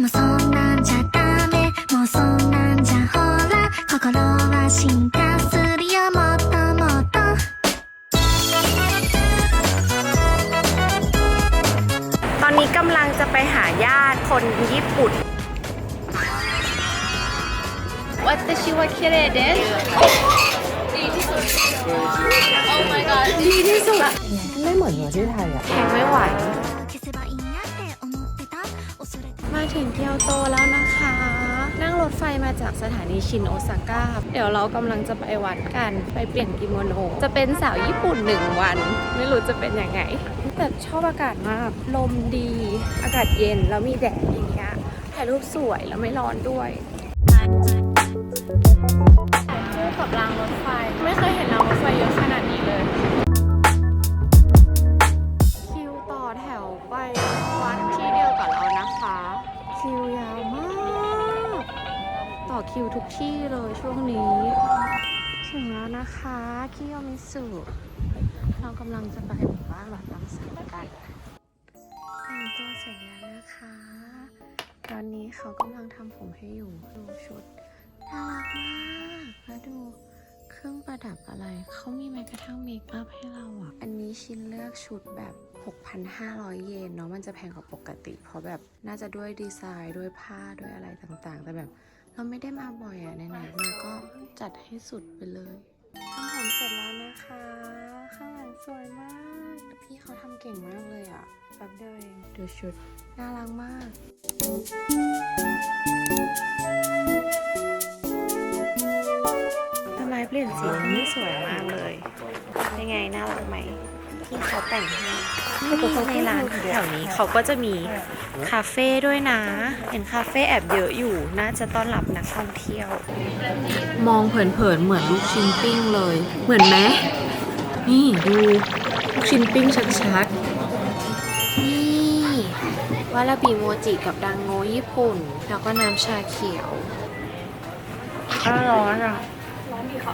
もそんなんじゃダメもうそんなんじゃほら心は進化するよもっともっと ตอนนี้กำลังจะไปหาญาติคนญี่ปุ่น 私は綺麗です。ดีที่สุด Oh my god ดีที่สุด ไม่เหมือนหัวที่ไทยอะแพง โตแล้วนะคะ นั่งรถไฟมาจากสถานีชินโอซาก้า เดี๋ยวเรากำลังจะไปวัดกัน ไปเปลี่ยนกิโมโน จะเป็นสาวญี่ปุ่นหนึ่งวัน ไม่รู้จะเป็นยังไง แต่ชอบอากาศมาก ลมดี อากาศเย็นแล้วมีแดดอย่างเงี้ย ถ่ายรูปสวยแล้วไม่ร้อนด้วยคู่กับรางรถไฟ ไม่เคยเห็นรางรถไฟเยอะขนาด คิวทุกที่เลยช่วงนี้ ถึงแล้วนะคะคิโยมิสุเรากำลังจะไปหมู่บ้านวัดบางสนกันแต่งตัวเสร็จแล้วนะคะ ตอนนี้เขากำลังทำผมให้อยู่ดูชุดน่ารักมากแล้วดูเครื่องประดับอะไร เขามีแม้กระทั่งเมคอัพให้เราอะ อันนี้ชินเลือกชุดแบบ 6,500 เยนเนาะมันจะแพงกว่าปกติ เพราะแบบน่าจะด้วยดีไซน์ด้วยผ้าด้วยอะไรต่างๆ แต่แบบ เราไม่ได้มาบ่อยอะไหนๆมาก็จัดให้สุดไปเลยทำผมเสร็จแล้วนะคะ ข้างหลังสวยมาก พี่เขาทำเก่งมากเลยอะแป๊บเดียวเองดูชุด น่ารักมากต้นไม้เปลี่ยนสีที่นี่สวยมากเลย เป็นไง น่ารักไหม ที่เขาแต่งให้ในร้านแถวนี้เขาก็จะมีคาเฟ่ด้วยนะ เห็นคาเฟ่แอบเยอะอยู่ น่าจะต้อนรับนักท่องเที่ยว มองเผินๆเหมือนลูกชิ้นปิ้งเลย เหมือนไหมนี่ดูลูกชิ้นปิ้งชัดๆ นี่วาลาบิโมจิกับดังโงญี่ปุ่น แล้วก็น้ำชาเขียวร้อนอะ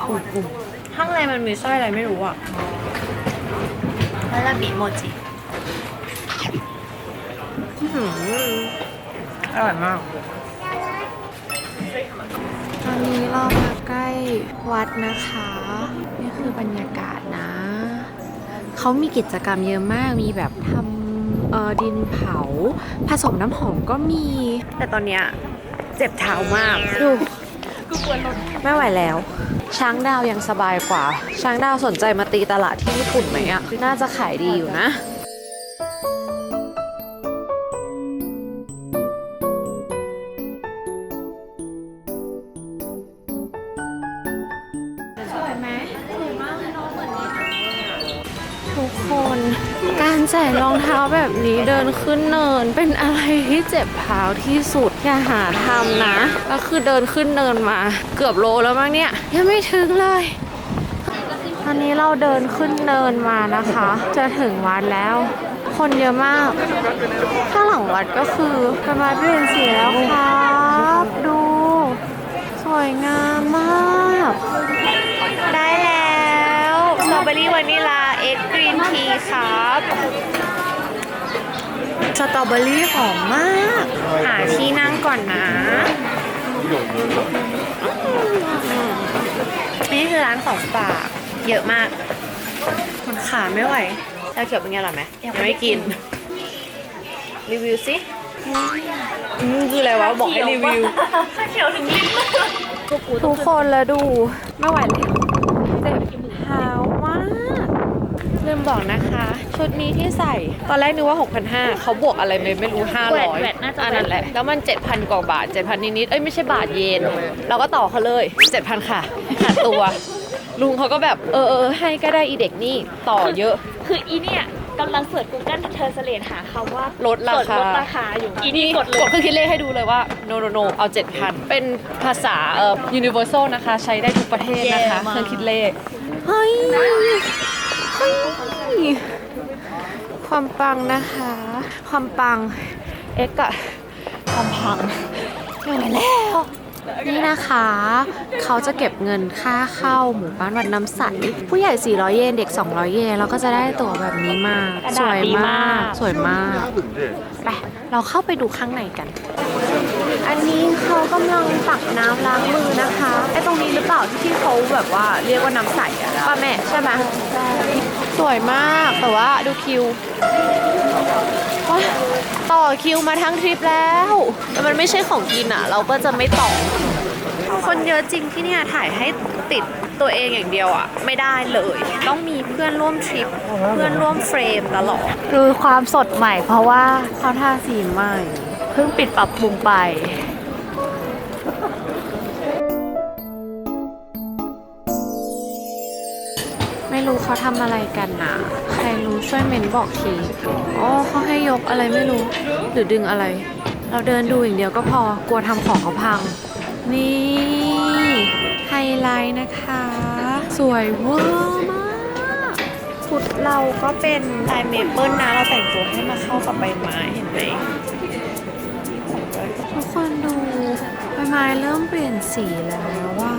อุ่นๆข้างในมันมีไส้อะไรไม่รู้อะ วาลาบิโมจิอื้อหืออร่อยมาก ตอนนี้เรามาใกล้วัดนะคะ นี่คือบรรยากาศนะ เขามีกิจกรรมเยอะมาก มีแบบทำเอ่อดินเผา ผสมน้ำหอมก็มี แต่ตอนเนี้ยเจ็บเท้ามาก ดูไม่ไหวแล้ว ช้างดาวยังสบายกว่า ช้างดาวสนใจมาตีตลาดที่ญี่ปุ่นไหมอะน่าจะขายดีอยู่นะ ทุกคน การใส่รองเท้าแบบนี้เดินขึ้นเนิน เป็นอะไรที่เจ็บเท้าที่สุด อย่าหาทำนะ ก็คือเดินขึ้นเนินมา เกือบโลแล้วมั้งเนี่ย ยังไม่ถึงเลยตอนนี้เราเดินขึ้นเนินมานะคะ จะถึงวัดแล้ว คนเยอะมาก ข้างหลังวัดก็คือเป็นวัดเปลี่ยนสีแล้วครับ ดู สวยงามมาก เบอรี่วานิลาเอ็กกรีนทีครับสตรอเบอรี่หอมมาก หาที่นั่งก่อนนะ นี่คือร้านของฝาก เยอะมากมันขาไม่ไหวชาเขียวเป็นไงอร่อยไหมยังไม่กิน รีวิวสิอืมคืออะไรวะ บอกให้รีวิวทุกคนแล้วดู ไม่ไหวแล้วเจ็บเท้ามาก ลืมบอกนะคะ ชุดนี้ที่ใส่ ตอนแรกนึกว่า 6,500เขาบวกอะไรไม่ไม่รู้ 500แหวนแหวนน่าจะอันนั้นแหละ แล้วมัน 7,000 กว่าบาท 7,000 นิดๆเอ้ยไม่ใช่บาทเยน เราก็ต่อเขาเลย 7,000 ค่ะขาดตัว ลุงเขาก็แบบเออเออให้ก็ได้อีเด็กนี่ต่อเยอะ คืออีเนี่ยกำลังเสิร์ช Google Translate หาคำว่าลดราคาลดราคาอยู่อีนี่กดเลกดยเครื่องคิดเลขให้ดูเลยว่า no no no เอา 7,000 เป็นภาษาเอ่อ universal นะคะ ใช้ได้ทุกประเทศนะคะเย้มากเครื่องคิดเลขเฮ้ยเฮ้ย ความปังนะคะ ความปัง เอ็กอะความพังไม่ไหวแล้ว นี่นะคะ เขาจะเก็บเงินค่าเข้าหมู่บ้านวัดน้ำใส ผู้ใหญ่ 400 เยน เด็ก 200 เยน แล้วก็จะได้ตั๋วแบบนี้มา สวยมาก สวยมากไปเราเข้าไปดูข้างในกัน อันนี้เขากำลังตักน้ำล้างมือนะคะ ไอ้ตรงนี้หรือเปล่าที่เขาแบบว่าเรียกว่าน้ำใสอะป้าแม่ใช่ไหม สวยมากแต่ว่าดูคิวว้าต่อคิวมาทั้งทริปแล้วแต่มันไม่ใช่ของกินอะ เราก็จะไม่ต่อ คนเยอะจริงที่เนี่ยถ่ายให้ติดตัวเองอย่างเดียวอะ ไม่ได้เลย ต้องมีเพื่อนร่วมทริป เพื่อนร่วมเฟรมตลอด คือความสดใหม่เพราะว่าเขาทาสีใหม่ เพิ่งปิดปรับปรุงไป เขาทำอะไรกันนะใครรู้ช่วยเมนบอกที อ๋อเขาให้ยกอะไรไม่รู้ หรือดึงอะไร เราเดินดูอย่างเดียวก็พอกลัวทำของเขาพัง นี่ไฮไลท์นะคะ สวยเวอร์มากชุดเราก็เป็นลายเมเปิลนะ เราแต่งตัวให้มาเข้ากับใบไม้เห็นไหมทุกคนดูใบไม้เริ่มเปลี่ยนสีแล้วว่า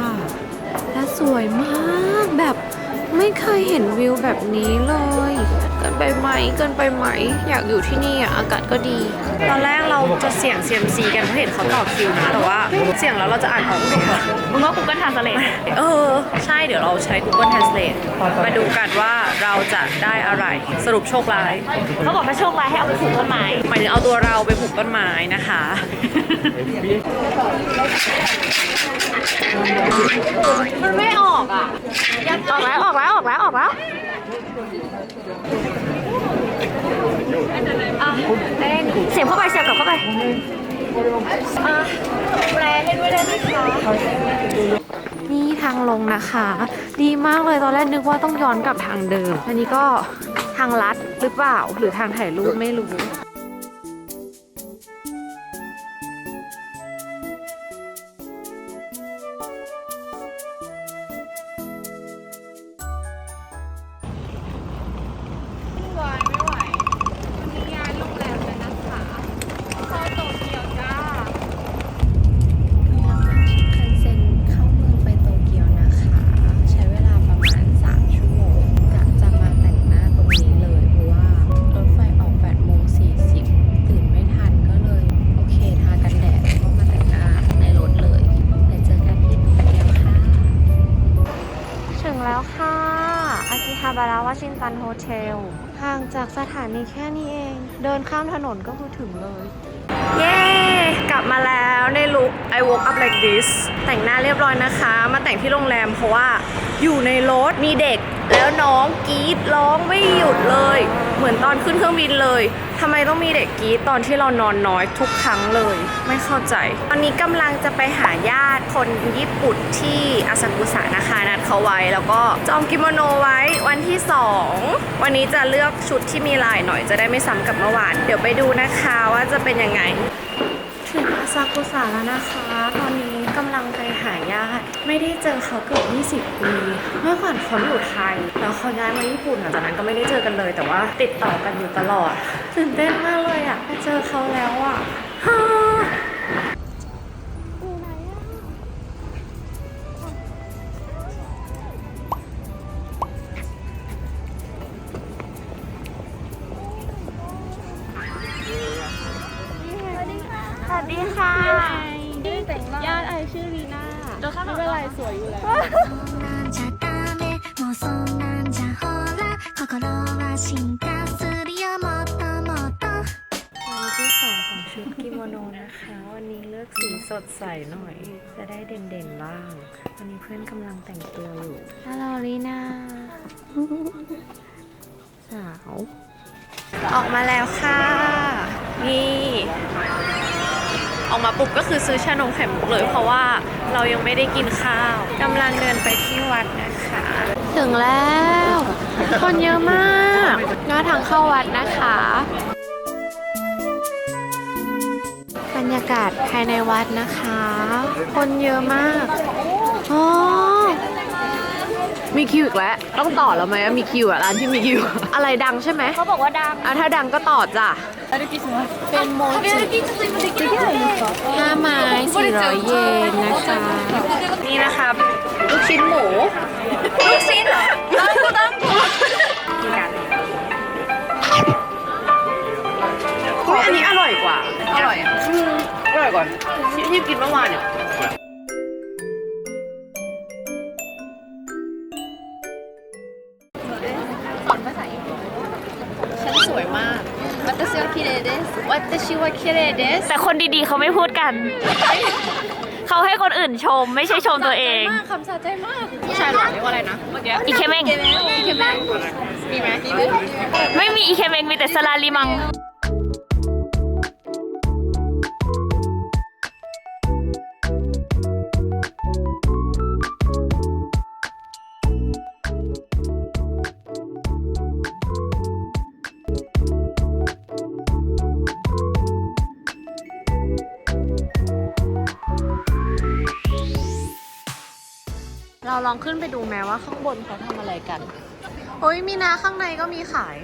และสวยมากแบบ ไม่เคยเห็นวิวแบบนี้เลยเกินไปไหมเกินไปไหม อยากอยู่ที่นี่อะอากาศก็ดี ตอนแรกเราจะเสี่ยงเซียมซีกันเพราะเห็นเขาต่อคิวนะ แต่ว่าเสี่ยงแล้วเราจะอ่านออกไหมอะมึงว่ากูก็ทานสเลดเออ ใช่เดี๋ยวเราใช้ Google Translate มาดูกันว่าเราจะได้อะไรสรุปโชคร้าย เขาบอกถ้าโชคร้ายให้เอาไปปลูกต้นไม้หมายถึงเอาตัวเราไปปลูกต้นไม้นะคะมันไม่ออกอะออกแล้วออกแล้วออกแล้วออกแล้วอะเต้นเสียบเข้าไปเสียบกลับเข้าไปแปลให้ด้วยได้ไหมคะนี่ทางลงนะคะ ดีมากเลยตอนแรกนึกว่าต้องย้อนกลับทางเดิม อันนี้ก็ทางลัดหรือเปล่า หรือทางถ่ายรูปไม่รู้ นข้ามถนนก็คือถึงเลย I woke up like this แต่งหน้าเรียบร้อยนะคะ มาแต่งที่โรงแรมเพราะว่าอยู่ในรถมีเด็ก แล้วน้องกรีดร้องไม่หยุดเลย เหมือนตอนขึ้นเครื่องบินเลยทำไมต้องมีเด็กกรีดตอนที่เรานอนน้อยทุกครั้งเลย ไม่เข้าใจ ตอนนี้กำลังจะไปหาญาติคนญี่ปุ่นที่อาซากุสะนะคะนัดเขาไว้ แล้วก็จองกิโมโนไว้วันที่ 2 วันนี้จะเลือกชุดที่มีลายหน่อยจะได้ไม่ซ้ำกับเมื่อวาน เดี๋ยวไปดูนะคะว่าจะเป็นยังไง ซากุสาแล้วนะคะ ตอนนี้กำลังไปหาญาติไม่ได้เจอเขาเกือบ20 ปี เมื่อก่อนเขาอยู่ไทย แล้วเขาย้ายมาญี่ปุ่นหลังจากนั้นก็ไม่ได้เจอกันเลย แต่ว่าติดต่อกันอยู่ตลอดตื่นเต้นมากเลยอะได้เจอเขาแล้วอะ่ะ วยอยู่แล้ววันที่สองของชุดกิโมโนนะคะ วันนี้เลือกสีสดใสหน่อย จะได้เด่นๆบ้าง วันนี้เพื่อนกำลังแต่งตัวอยู่ฮัลโหลลีนาสาว ออกมาแล้วค่ะ นี่ ออกมาปุ๊บก็คือซื้อชานมไข่มุกเลยเพราะว่าเรายังไม่ได้กินข้าวกำลังเดินไปที่วัดนะคะ ถึงแล้ว คนเยอะมากหน้าทางเข้าวัดนะคะ บรรยากาศภายในวัดนะคะ คนเยอะมากอ๋อมีคิวอีกแล้ว ต้องต่อแล้วไหมอะมีคิวอะร้านที่มีคิว อะไรดังใช่ไหมเขาบอกว่าดังอะถ้าดังก็ต่อจ้ะ เป็นโมจิห้าไม้สี่400เยนนะคะ นี่นะครับลูกชิ้นหมูลูกชิ้นเหรอตั้งกูตั้งกูกินกันอุ๊ยอันนี้อร่อยกว่า อร่อยอะอืมอร่อยกว่าที่ที่กินเมื่อวานเนี่ย วัตชิวาคิเรเดสแต่คนดีๆเขาไม่พูดกัน เขาให้คนอื่นชมไม่ใช่ชมตัวเอง มากคำสะใจมากผู้ชายหล่อเรียกว่าอะไรนะเมื่อกี้อีเคเมง อีเคเมงอีเคเมงมีไหมมีไหมไม่มีอีเคเมงมีแต่สลาลิมัง ลองขึ้นไปดูแม้ว่าข้างบนเขาทำอะไรกันเฮ้ยมีนาข้างในก็มีขาย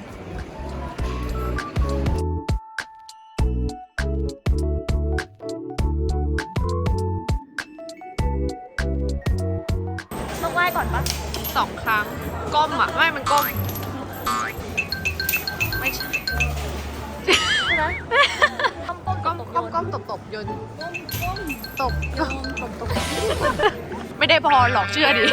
ต้องไหว้ก่อนปะสองครั้ง ก้มอะ ไม่มันก้ม ไม่ใช่ก้มก้มก้มตบตบโยนตบก้มตบตบ ไม่ได้พอหรอกเชื่อดิ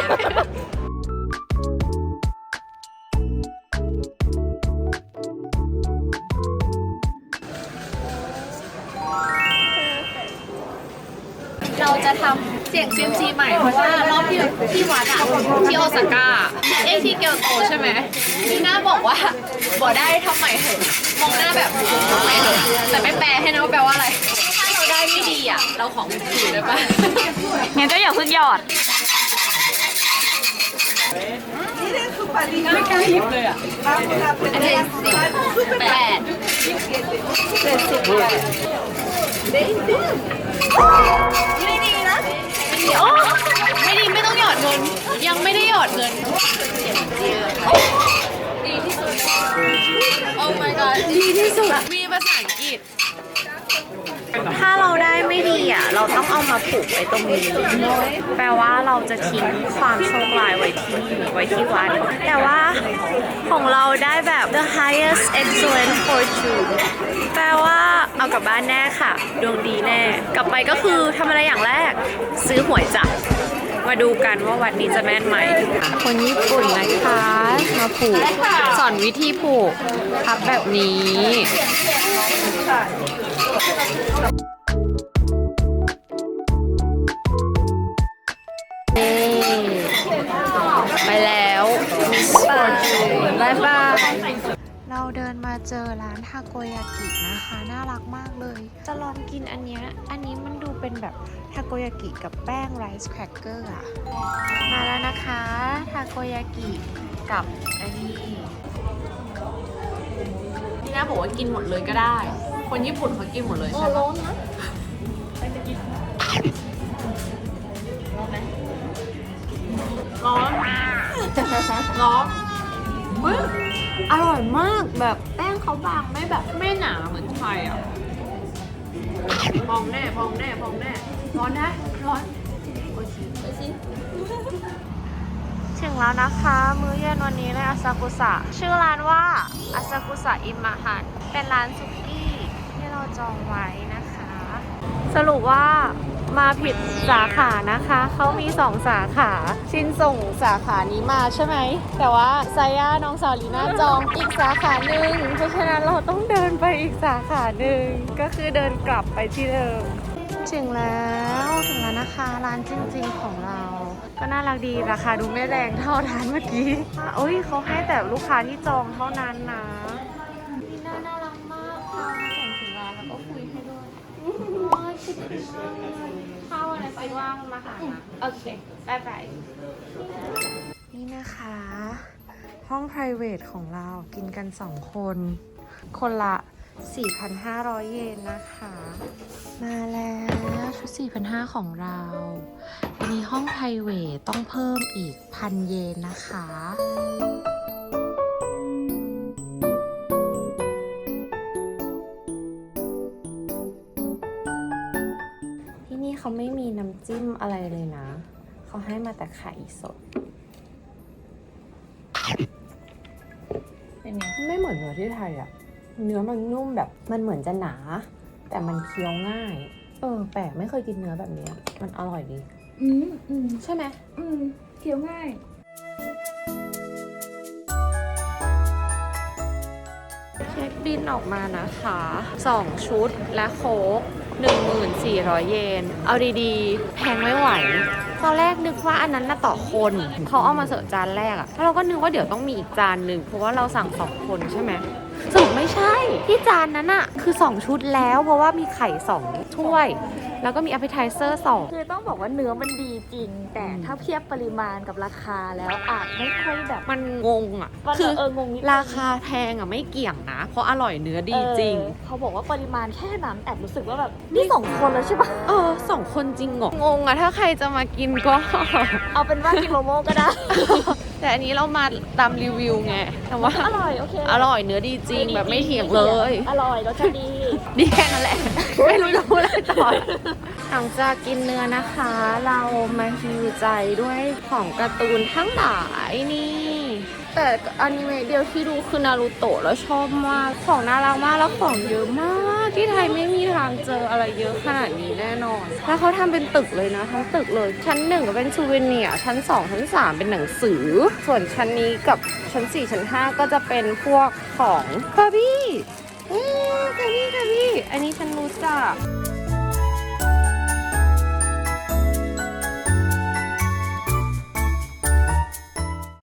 เราจะทำเสียงซิมซีใหม่ เพราะว่ารอบที่ที่วัดอะที่โอซาก้าเอ้ยที่เกียวโตใช่ไหมพี่หน้าบอกว่าบอกได้ทำใหม่เถอะมองหน้าแบบทำใหม่เถอะแต่ไม่แปลให้นะว่าแปลว่าอะไร ถ้าเราได้ไม่ดีอะเราของคืนได้ปะงั้นก็อย่าเพิ่งหยอดอันนี้สิบแปดเจ็ดสิบแปดไม่ดีนะไม่ดีไม่ต้องหยอดเงิน ยังไม่ได้หยอดเงินดีที่สุด โอ้ my god ดีที่สุด มีภาษาอังกฤษถ้า เราได้ไม่ดีอะ เราต้องเอามาผูกไว้ตรงนี้ แปลว่าเราจะทิ้งความโชคร้ายไว้ที่ไว้ที่วัดแต่ว่าของเราได้แบบ the highest excellent fortune แปลว่าเอากลับบ้านแน่ค่ะ ดวงดีแน่ กลับไปก็คือทำอะไรอย่างแรก ซื้อหวยจ้ะมาดูกันว่าวันนี้จะแม่นไหม คนญี่ปุ่นนะคะ มาผูก สอนวิธีผูกพับแบบนี้ายบายเราเดินมาเจอร้านทาโกยากินะคะ น่ารักมากเลย จะลองกินอันเนี้ย อันนี้มันดูเป็นแบบทาโกยากิกับแป้งไรซ์แครกเกอร์อะมาแล้วนะคะทาโกยากิกับอันนี้พี่น้าบอกว่ากินหมดเลยก็ได้ คนญี่ปุ่นเขากินหมดเลยใช่ไหมร้อนนะร้อนร้อน เฮ้ยอร่อยมากแบบแป้งเขาบางไม่แบบไม่หนาเหมือนไทยอะพองแน่พองแน่พองแน่ร้อนนะร้อนถึงแล้วนะคะ มื้อเย็นวันนี้ในอาซากุสะชื่อร้านว่าอาซากุสะอิมะฮันเป็นร้านสุกี้ที่เราจองไว้นะคะ สรุปว่า มาผิดสาขานะคะ เขามีสองสาขา ชินส่งสาขานี้มาใช่ไหม แต่ว่าไซย่าน้องสาวลีน่าจองอีกสาขาหนึ่ง เพราะฉะนั้นเราต้องเดินไปอีกสาขาหนึ่ง ก็คือเดินกลับไปที่เดิม ถึงแล้วถึงแล้วนะคะ ร้านจริง ๆ ของเรา ก็น่ารักดีราคาดูไม่แรงเท่าร้านเมื่อกี้โอ้ยเขาให้แต่ลูกค้าที่จองเท่านั้นนะนี่น่าน่ารักมากค่ะส่งถึงร้านแล้วก็คุยให้ด้วยโอ้ยคิดถึงมากเลยข้า ไปว่างมาหานะโอเคบายบายนี่นะคะ ห้อง p r i v a t ของเรากินกันสองคน คนละ 4,500 เยนนะคะ มาแล้วชุด 4,500 ของเราอันนี้ห้องไพรเวทต้องเพิ่มอีกพันเยนนะคะำจิ้มอะไรเลยนะ เขาให้มาแต่ไข่สด เป็นไงไม่เหมือนเนื้อที่ไทยอะเนื้อมันนุ่มแบบมันเหมือนจะหนา แต่มันเคี้ยวง่าย เออ แปลกไม่เคยกินเนื้อแบบนี้อะมันอร่อยดี อืมอืมใช่ไหม อืมเคี้ยวง่าย เช็คบินออกมานะคะ 2 ชุดและโค้ก 1400 เยน เอาดีๆ แพงไม่ไหว ตอนแรกนึกว่าอันนั้นน่ะต่อคน เขาเอามาเสิร์ฟจานแรกอะแล้วเราก็นึกว่าเดี๋ยวต้องมีอีกจานหนึ่งเพราะว่าเราสั่งสองคนใช่ไหมสรุปไม่ใช่ ที่จานนั้นอะคือ 2 ชุดแล้ว เพราะว่ามีไข่2ถ้วย แล้วก็มี appetizer 2 คือต้องบอกว่าเนื้อมันดีจริง แต่อืมถ้าเทียบปริมาณกับราคาแล้วอาจไม่ค่อยแบบ มันงงอะมันคือเอองงนิดนึง ราคาแพงอะไม่เกี่ยงนะ เพราะอร่อยเนื้อดีจริง เออเขาบอกว่าปริมาณแค่นั้นแอบรู้สึกว่าแบบนี่สองคนแล้วใช่ปะ เออสองคนจริงเหรองงอะถ้าใครจะมากินก็ เอาเป็นว่ากินโมโม่ก็ได้ แต่อันนี้เรามาตามรีวิวไงแต่ว่า อร่อยโอเคอร่อยเนื้อดีจริงแบบไม่เถียงเลย อร่อยรสชาติดี ดีแค่นั้นแหละ ไม่รู้จะพูดอะไรต่อหลังจากกินเนื้อนะคะ เรามาฮิวใจด้วยของการ์ตูนทั้งหลายนี่ แต่อนิเมะเดียวที่ดูคือนารูโตะแล้วชอบมาก ของน่ารักมากแล้วของเยอะมาก ที่ไทยไม่มีทางเจออะไรเยอะขนาดนี้แน่นอน แล้วเขาทำเป็นตึกเลยนะทั้งตึกเลย ชั้นหนึ่งก็เป็นซูเวเนียชั้นสองชั้นสามเป็นหนังสือ ส่วนชั้นนี้กับชั้นสี่ชั้นห้าก็จะเป็นพวกของคาบี้ อืมคาบี้ค่ะพี่ อันนี้ฉันรู้จัก